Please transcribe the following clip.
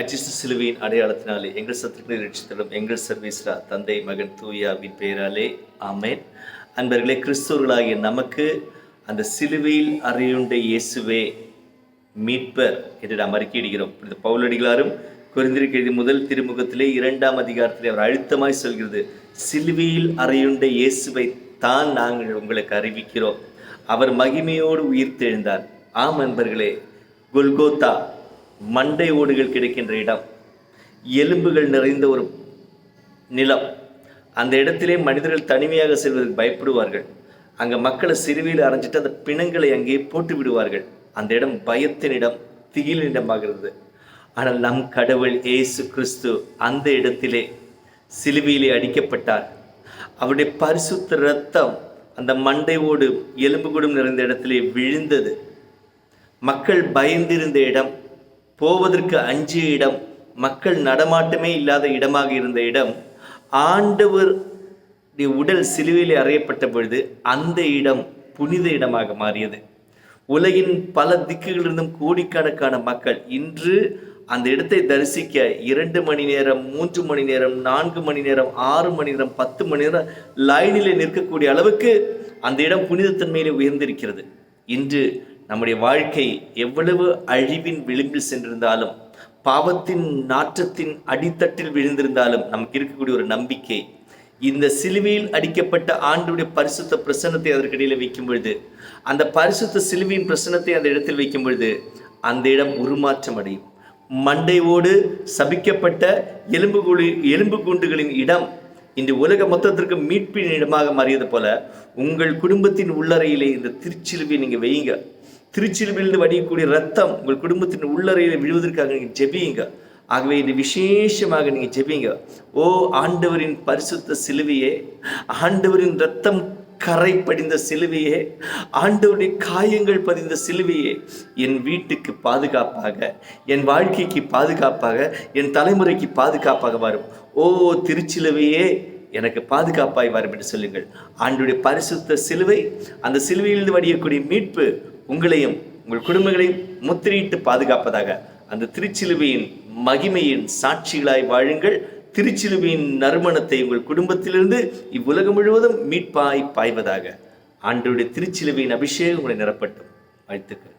அஜிஸ்து சிலுவையின் அடையாளத்தினாலே எங்கள் சத்துக்களை ரட்சித்திடும் எங்கள் சர்வீஸ்ரா தந்தை மகன் தூயாவின் பெயராலே. ஆமேன். அன்பர்களே கிறிஸ்தவர்களாகிய நமக்கு அந்த சிலுவையில் அறையுண்ட இயேசுவே மீட்பர் என்று நாம் அறிக்கையிடுகிறோம். இந்த பவுலடிகளாரும் குறிந்திருக்கிறது முதல் திருமுகத்திலே இரண்டாம் அதிகாரத்திலே அவர் அழுத்தமாய் சொல்கிறது சிலுவையில் அறையுண்ட இயேசுவை தான் நாங்கள் உங்களுக்கு அறிவிக்கிறோம். அவர் மகிமையோடு உயிர்த்தெழுந்தார். ஆம் அன்பர்களே கொல்கோத்தா மண்டை ஓடுகள் கிடைக்கின்ற இடம். எலும்புகள் நிறைந்த ஒரு நிலம். அந்த இடத்திலே மனிதர்கள் தனிமையாக செல்வதற்கு பயப்படுவார்கள். அங்கே மக்களை சிறுவியில் அரைஞ்சிட்டு அந்த பிணங்களை அங்கே போட்டு விடுவார்கள். அந்த இடம் பயத்தினிடம் திகிலினிடமாகிறது ஆனால் நம் கடவுள் இயேசு கிறிஸ்து அந்த இடத்திலே சிலுவையிலே அடிக்கப்பட்டார். அவருடைய பரிசுத்த ரத்தம் அந்த மண்டை ஓடு எலும்பு கூடும் நிறைந்த இடத்திலே விழுந்தது. மக்கள் பயந்திருந்த இடம். போவதற்கு அஞ்சு இடம் மக்கள் நடமாட்டமே இல்லாத இடமாக இருந்த இடம் ஆண்டவர் உடல் சிலுவையில் அறையப்பட்ட பொழுது அந்த இடம் புனித இடமாக மாறியது. உலகின் பல திக்குகளிலிருந்தும் கோடிக்கணக்கான மக்கள் இன்று அந்த இடத்தை தரிசிக்க இரண்டு மணி நேரம் மூன்று மணி நேரம் நான்கு மணி நேரம் ஆறு மணி நேரம் பத்து மணி நேரம் லைனில் நிற்கக்கூடிய அளவுக்கு அந்த இடம் புனிதத்தன்மையிலே உயர்ந்திருக்கிறது. இன்று நம்முடைய வாழ்க்கை எவ்வளவு அழிவின் விளிம்பில் சென்றிருந்தாலும் பாவத்தின் நாற்றத்தின் அடித்தட்டில் விழுந்திருந்தாலும் நமக்கு இருக்கக்கூடிய ஒரு நம்பிக்கை இந்த சிலுவையில் அடிக்கப்பட்ட ஆண்டுடைய பரிசுத்த பிரசன்னத்தை அதற்கிடையில் வைக்கும் பொழுது அந்த பரிசுத்த சிலுவையின் பிரசன்னத்தை அந்த இடத்தில் வைக்கும் பொழுது அந்த இடம் உருமாற்றம் அடையும். மண்டையோடு சபிக்கப்பட்ட எலும்பு எலும்பு குண்டுகளின் இடம் இன்று உலக மொத்தத்திற்கு மீட்பின் இடமாக மாறியது போல உங்கள் குடும்பத்தின் உள்ளறையிலே இந்த திருச்சிலுவை நீங்கள் வையுங்க. திருச்சிலுவிலிருந்து வடியக்கூடிய ரத்தம் உங்கள் குடும்பத்தின் உள்ளறையில் விழுவதற்காக நீங்கள் ஜெபியுங்க. ஆகவே இது விசேஷமாக நீங்கள் ஜெபிங்க ஓ ஆண்டவரின் பரிசுத்த சிலுவையே ஆண்டவரின் ரத்தம் கரை படிந்த சிலுவையே ஆண்டவருடைய காயங்கள் பதிந்த சிலுவையே என் வீட்டுக்கு பாதுகாப்பாக என் வாழ்க்கைக்கு பாதுகாப்பாக என் தலைமுறைக்கு பாதுகாப்பாக வரும். ஓ திருச்சிலுவையே எனக்கு பாதுகாப்பாய் வரும் என்று சொல்லுங்கள். ஆண்டுடைய பரிசுத்த சிலுவை அந்த சிலுவையிலிருந்து வடியக்கூடிய மீட்பு உங்களையும் உங்கள் குடும்பங்களையும் முத்திரையிட்டு பாதுகாப்பதாக அந்த திருச்சிலுவையின் மகிமையின் சாட்சிகளாய் வாழுங்கள். திருச்சிலுவையின் நறுமணத்தை உங்கள் குடும்பத்திலிருந்து இவ்வுலகம் முழுவதும் மீட்பாய் பாய்வதாக. ஆண்டுடைய திருச்சிலுவையின் அபிஷேகம் உங்களை நிரப்பட்டும். வாழ்த்துக்கள்.